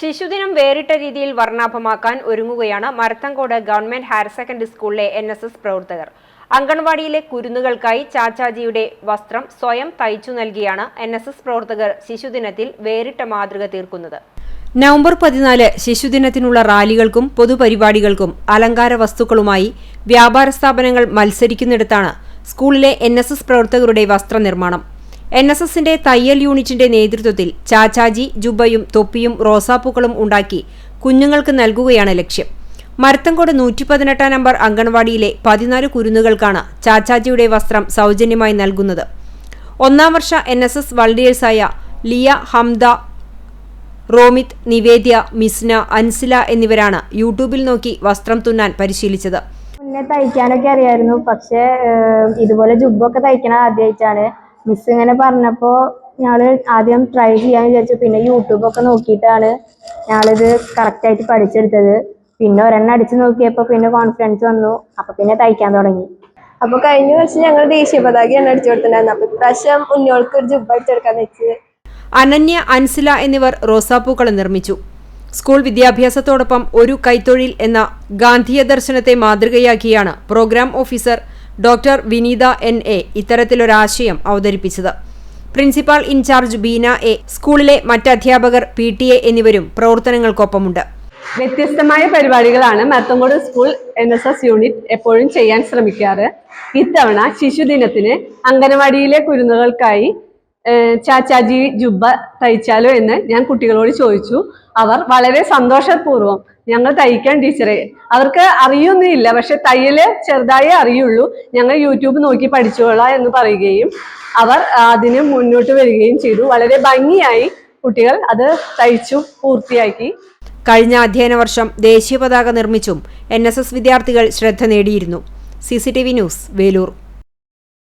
ശിശുദിനം വേറിട്ട രീതിയിൽ വർണാഭമാക്കാൻ ഒരുങ്ങുകയാണ് മരത്തങ്കോട് ഗവൺമെന്റ് ഹയർ സെക്കൻഡറി സ്കൂളിലെ എൻ എസ് എസ് പ്രവർത്തകർ. അംഗൻവാടിയിലെ കുരുന്നുകൾക്കായി ചാച്ചാജിയുടെ വസ്ത്രം സ്വയം തയ്ച്ചു നൽകിയാണ് എൻ എസ് എസ് പ്രവർത്തകർ ശിശുദിനത്തിൽ വേറിട്ട മാതൃക തീർക്കുന്നത്. നവംബർ പതിനാല് ശിശുദിനത്തിനുള്ള റാലികൾക്കും പൊതുപരിപാടികൾക്കും അലങ്കാര വസ്തുക്കളുമായി വ്യാപാര സ്ഥാപനങ്ങൾ മത്സരിക്കുന്നിടത്താണ് സ്കൂളിലെ എൻ എസ് എസ് പ്രവർത്തകരുടെ വസ്ത്രനിർമ്മാണം. എൻ എസ് എസിന്റെ തയ്യൽ യൂണിറ്റിന്റെ നേതൃത്വത്തിൽ ചാച്ചാജി ജുബയും തൊപ്പിയും റോസാപ്പൂക്കളും ഉണ്ടാക്കി കുഞ്ഞുങ്ങൾക്ക് നൽകുകയാണ് ലക്ഷ്യം. മരത്തങ്കോട് നൂറ്റി പതിനെട്ടാം നമ്പർ അംഗൻവാടിയിലെ പതിനാല് കുരുന്നുകൾക്കാണ് ചാച്ചാജിയുടെ വസ്ത്രം സൗജന്യമായി നൽകുന്നത്. ഒന്നാം വർഷ എൻ എസ് എസ് വളണ്ടിയേഴ്സായ ലിയ ഹംദ റോമിത് നിവേദ്യ മിസ്ന അൻസില എന്നിവരാണ് യൂട്യൂബിൽ നോക്കി വസ്ത്രം തുന്നാൻ പരിശീലിച്ചത്. തയ്ക്കാനൊക്കെ അറിയായിരുന്നു. പക്ഷേ ഇതുപോലെ ജുബൊക്കെ തയ്ക്കണ ആദ്യമായിട്ടാണ് മിസ് ഇങ്ങനെ പറഞ്ഞപ്പോൾ ഞങ്ങൾ ആദ്യം ട്രൈ ചെയ്യാൻ വിചാരിച്ചു. പിന്നെ യൂട്യൂബൊക്കെ നോക്കിയിട്ടാണ് ഞങ്ങളിത് കറക്റ്റായിട്ട് പഠിച്ചെടുത്തത്. പിന്നെ ഒരെണ്ണം അടിച്ചു നോക്കിയപ്പോൾ പിന്നെ കോൺഫിഡൻസ് വന്നു. അപ്പോൾ പിന്നെ തയ്ക്കാൻ തുടങ്ങി. അപ്പോൾ കഴിഞ്ഞ വർഷം ഞങ്ങൾ ദേശീയ പതാകയാണ് അടിച്ചു കൊടുത്തിട്ടുണ്ടായിരുന്നു അപ്പൊ ഇപ്രാവശ്യം ഉന്നോൾക്ക് ഒരു ജുബ് അടിച്ചെടുക്കാന്ന് വെച്ച്. അനന്യ അൻസില എന്നിവർ റോസാപ്പൂക്കൾ നിർമ്മിച്ചു. സ്കൂൾ വിദ്യാഭ്യാസത്തോടൊപ്പം ഒരു കൈത്തൊഴിൽ എന്ന ഗാന്ധിയ ദർശനത്തെ മാതൃകയാക്കിയാണ് programme officer doctor Vineetha N A ഇത്തരത്തിലൊരാശയം അവതരിപ്പിച്ചത്. പ്രിൻസിപ്പാൾ ഇൻചാർജ് ബീന എ സ്കൂളിലെ മറ്റ് അധ്യാപകർ പി ടി എ എന്നിവരും പ്രവർത്തനങ്ങൾക്കൊപ്പമുണ്ട്. വ്യത്യസ്തമായ പരിപാടികളാണ് Marathamcode school N S S unit എപ്പോഴും ചെയ്യാൻ ശ്രമിക്കാറ്. ഇത്തവണ ശിശുദിനത്തിന് അംഗനവാടിയിലെ കുരുന്നുകൾക്കായി ചാച്ചാജി ജുബ്ബ തയ്ച്ചാലോ എന്ന് ഞാൻ കുട്ടികളോട് ചോദിച്ചു. അവർ വളരെ സന്തോഷപൂർവം ഞങ്ങൾ തയ്ക്കാൻ ടീച്ചറെ. അവർക്ക് അറിയൊന്നുമില്ല. പക്ഷെ തയ്യൽ ചെറുതായി അറിയുള്ളൂ. ഞങ്ങൾ യൂട്യൂബ് നോക്കി പഠിച്ചോളാം എന്ന് പറയുകയും അവർ അതിന് മുന്നോട്ട് വരികയും ചെയ്തു. വളരെ ഭംഗിയായി കുട്ടികൾ അത് തയ്ച്ചു പൂർത്തിയാക്കി. കഴിഞ്ഞ അധ്യയന വർഷം ദേശീയ പതാക നിർമ്മിച്ചും എൻ വിദ്യാർത്ഥികൾ ശ്രദ്ധ നേടിയിരുന്നു. C news Veloor.